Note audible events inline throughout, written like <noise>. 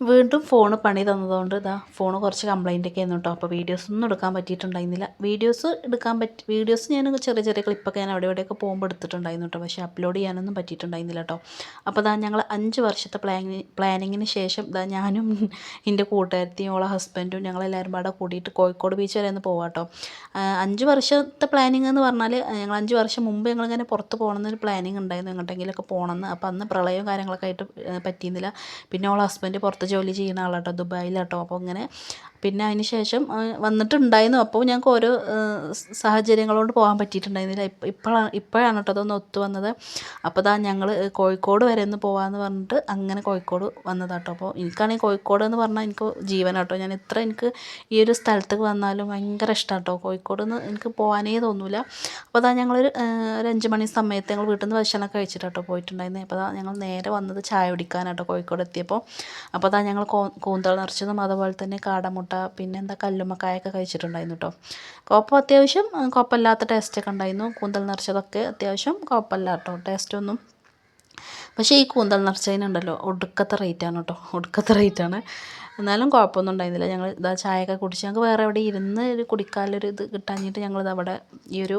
വീണ്ടും ഫോൺ പണി തന്നതുകൊണ്ട് ഇതാ ഫോൺ കുറച്ച് കംപ്ലൈന്റ് ഒക്കെ ആയിരുന്നു കേട്ടോ അപ്പോൾ വീഡിയോസ് ഒന്നും എടുക്കാൻ പറ്റിയിട്ടുണ്ടായിരുന്നില്ല. വീഡിയോസ് എടുക്കാൻ പറ്റി വീഡിയോസ് ഞാൻ ചെറിയ ചെറിയ ക്ലിപ്പൊക്കെ ഞാൻ അവിടെ ഇവിടെയൊക്കെ പോകുമ്പോൾ എടുത്തിട്ടുണ്ടായിരുന്നു കേട്ടോ പക്ഷേ അപ്ലോഡ് ചെയ്യാനൊന്നും പറ്റിയിട്ടുണ്ടായിരുന്നില്ല കേട്ടോ അപ്പോൾ ഇതാ ഞങ്ങൾ അഞ്ച് വർഷത്തെ പ്ലാനിങ് പ്ലാനിങ്ങിന് ശേഷം ഇതാ ഞാനും <laughs> എന്റെ കൂട്ടുകാരത്തിയും ഓളെ ഹസ്ബൻഡും ഞങ്ങളെല്ലാവരും അവിടെ കൂടിയിട്ട് കോഴിക്കോട് ബീച്ച് വരെ ഒന്ന് പോവാം കേട്ടോ അഞ്ച് വർഷത്തെ പ്ലാനിങ് എന്ന് പറഞ്ഞാൽ ഞങ്ങൾ അഞ്ച് വർഷം മുമ്പ് ഞങ്ങളിങ്ങനെ പുറത്ത് പോകണമെന്നൊരു പ്ലാനിങ് ഉണ്ടായിരുന്നു. എങ്ങോട്ടെങ്കിലുമൊക്കെ പോകണമെന്ന്. അപ്പോൾ അന്ന് പ്രളയവും കാര്യങ്ങളൊക്കെ ആയിട്ട് പറ്റിയിരുന്നില്ല. പിന്നെ ഓളെ ഹസ്ബൻഡ് പുറത്ത് ജോലി ചെയ്യുന്ന ആളാട്ടോ ദുബായിലാട്ടോ. അപ്പോൾ അങ്ങനെ പിന്നെ അതിന് ശേഷം വന്നിട്ടുണ്ടായിരുന്നു. അപ്പോൾ ഞങ്ങൾക്ക് ഓരോ സാഹചര്യങ്ങൾ കൊണ്ട് പോകാൻ പറ്റിയിട്ടുണ്ടായിരുന്നില്ല. ഇപ്പം ഇപ്പോഴാണ് ഇപ്പോഴാണ് കേട്ടോ അതൊന്ന് ഒത്തു വന്നത്. അപ്പോൾ ഇതാ ഞങ്ങൾ കോഴിക്കോട് വരെ ഒന്ന് പോകാമെന്ന് പറഞ്ഞിട്ട് അങ്ങനെ കോഴിക്കോട് വന്നതാട്ടോ അപ്പോൾ എനിക്കാണെങ്കിൽ കോഴിക്കോട് എന്ന് പറഞ്ഞാൽ എനിക്ക് ജീവനാട്ടോ ഞാൻ എത്ര എനിക്ക് ഈ ഒരു സ്ഥലത്തേക്ക് വന്നാലും ഭയങ്കര ഇഷ്ടമാണ് കേട്ടോ. കോഴിക്കോട് നിന്ന് എനിക്ക് പോകാനേ തോന്നില്ല അപ്പോൾ അതാ ഞങ്ങളൊരു ഒരു അഞ്ച് മണി സമയത്ത് ഞങ്ങൾ വീട്ടിൽ നിന്ന് ഭക്ഷണമൊക്കെ കഴിച്ചിട്ടാട്ടോ പോയിട്ടുണ്ടായിരുന്നത് അപ്പോൾ ഞങ്ങൾ നേരെ വന്നത് ചായ കുടിക്കാനാട്ടോ കോഴിക്കോട് എത്തിയപ്പോൾ. അപ്പോൾ അതാ ഞങ്ങൾ കൂന്തൾ നിറച്ചതും അതുപോലെ തന്നെ കാടമുട്ട പിന്നെ എന്താ കല്ലുമ്മക്കായൊക്കെ കഴിച്ചിട്ടുണ്ടായിരുന്നു കേട്ടോ കോപ്പം അത്യാവശ്യം കുഴപ്പമില്ലാത്ത ടേസ്റ്റൊക്കെ ഉണ്ടായിരുന്നു. കൂന്തൽ നിറച്ചതൊക്കെ അത്യാവശ്യം കുഴപ്പമില്ല കേട്ടോ ടേസ്റ്റൊന്നും പക്ഷേ ഈ കൂന്തൽ നിറച്ചതിനുണ്ടല്ലോ ഒടുക്കത്തെ റേറ്റാണ് കേട്ടോ ഒടുക്കത്തെ റേറ്റാണ് എന്നാലും കുഴപ്പമൊന്നും ഉണ്ടായിരുന്നില്ല. ഞങ്ങൾ ഇതാ ചായയൊക്കെ കുടിച്ച് ഞങ്ങൾക്ക് വേറെ എവിടെ ഇരുന്ന് ഒരു കുടിക്കാനൊരു ഇത് കിട്ടാഞ്ഞിട്ട് ഞങ്ങളിത് അവിടെ ഈ ഒരു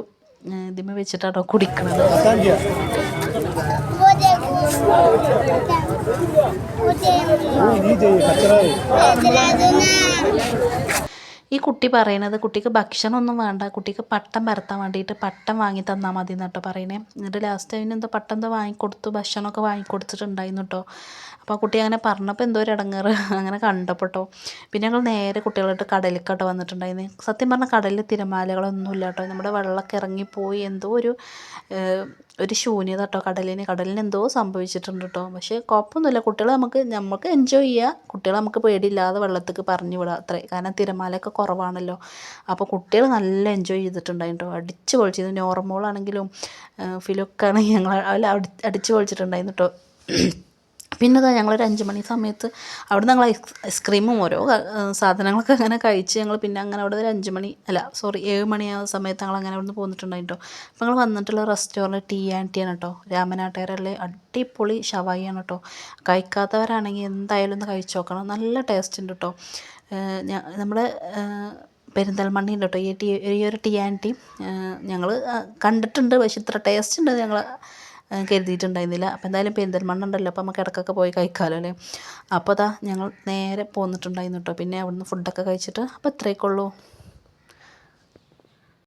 ഇതിമ വെച്ചിട്ടാട്ടോ കുടിക്കണത്. नहीं चाहिए कचरा है ഈ കുട്ടി പറയണത് കുട്ടിക്ക് ഭക്ഷണമൊന്നും വേണ്ട കുട്ടിക്ക് പട്ടം പരത്താൻ വേണ്ടിയിട്ട് പട്ടം വാങ്ങി തന്നാൽ മതി എന്നിട്ടോ പറയണേ എന്നിട്ട് ലാസ്റ്റ് അതിന് എന്തോ പട്ടം എന്തോ വാങ്ങിക്കൊടുത്തു ഭക്ഷണമൊക്കെ വാങ്ങിക്കൊടുത്തിട്ടുണ്ടായിരുന്നു കേട്ടോ. അപ്പോൾ കുട്ടി അങ്ങനെ പറഞ്ഞപ്പോൾ എന്തോ ഒരു ഇടങ്ങേറ് അങ്ങനെ കണ്ടപ്പെട്ടോ പിന്നെ ഞങ്ങൾ നേരെ കുട്ടികളായിട്ട് കടലിക്കട്ടോ വന്നിട്ടുണ്ടായിരുന്നു. സത്യം പറഞ്ഞാൽ കടലിൽ തിരമാലകളൊന്നും ഇല്ല കേട്ടോ. നമ്മുടെ വെള്ളമൊക്കെ ഇറങ്ങിപ്പോയി എന്തോ ഒരു ഒരു ശൂന്യത കേട്ടോ കടലിന്. കടലിന് എന്തോ സംഭവിച്ചിട്ടുണ്ട് കേട്ടോ. പക്ഷേ കുഴപ്പമൊന്നുമില്ല. കുട്ടികൾ നമുക്ക് നമുക്ക് എൻജോയ് ചെയ്യുക കുട്ടികളെ നമുക്ക് പേടിയില്ലാതെ വെള്ളത്തേക്ക് പറഞ്ഞു വിടാം. അത്രേ. കാരണം തിരമാലയൊക്കെ കുറവാണല്ലോ. അപ്പോൾ കുട്ടികൾ നല്ല എൻജോയ് ചെയ്തിട്ടുണ്ടായിരുന്നു അടിച്ച് പൊളിച്ചിരുന്നു. നോർമോളാണെങ്കിലും ഫിലൊക്കെ ആണെങ്കിൽ ഞങ്ങൾ അടിച്ച് പൊളിച്ചിട്ടുണ്ടായിരുന്നു കേട്ടോ പിന്നെ അതാ ഞങ്ങളൊരു അഞ്ച് മണി സമയത്ത് അവിടെ ഞങ്ങൾ ഐസ് ഐസ്ക്രീമും ഓരോ സാധനങ്ങളൊക്കെ അങ്ങനെ കഴിച്ച് ഞങ്ങൾ പിന്നെ അങ്ങനെ അവിടെ ഒരു അഞ്ച് മണി അല്ല സോറി ഏഴ് മണിയാവുന്ന സമയത്ത് ഞങ്ങൾ അങ്ങനെ അവിടെ നിന്ന് പോന്നിട്ടുണ്ടായിട്ടോ. അപ്പോൾ ഞങ്ങൾ വന്നിട്ടുള്ള റെസ്റ്റോറന്റ് ടീ ആൻഡ് ടീ ആണ് കേട്ടോ. രാമനാട്ടുകാരല്ലേ അടിപൊളി ഷവായി ആണ് കേട്ടോ. കഴിക്കാത്തവരാണെങ്കിൽ എന്തായാലും ഒന്ന് കഴിച്ച് നോക്കണം. നല്ല ടേസ്റ്റ് ഉണ്ട് കേട്ടോ. നമ്മുടെ ഉണ്ട് കേട്ടോ. ഈ ടീ ഈ ഒരു ടീ ആൻഡ് ടീ ഞങ്ങൾ കണ്ടിട്ടുണ്ട്. പക്ഷെ ഇത്ര ടേസ്റ്റ് ഉണ്ട് ഞങ്ങൾ കരുതിയിട്ടുണ്ടായിരുന്നില്ല. അപ്പോൾ എന്തായാലും പെരിന്തൽമണ്ണ ഉണ്ടല്ലോ. അപ്പോൾ നമുക്ക് ഇടയ്ക്കൊക്കെ പോയി കഴിക്കാമല്ലോ അല്ലേ? അപ്പോൾ അതാ ഞങ്ങൾ നേരെ പോന്നിട്ടുണ്ടായിരുന്നു കേട്ടോ പിന്നെ അവിടുന്ന് ഫുഡൊക്കെ കഴിച്ചിട്ട് അപ്പോൾ ഇത്രയൊക്കെ ഉള്ളൂ.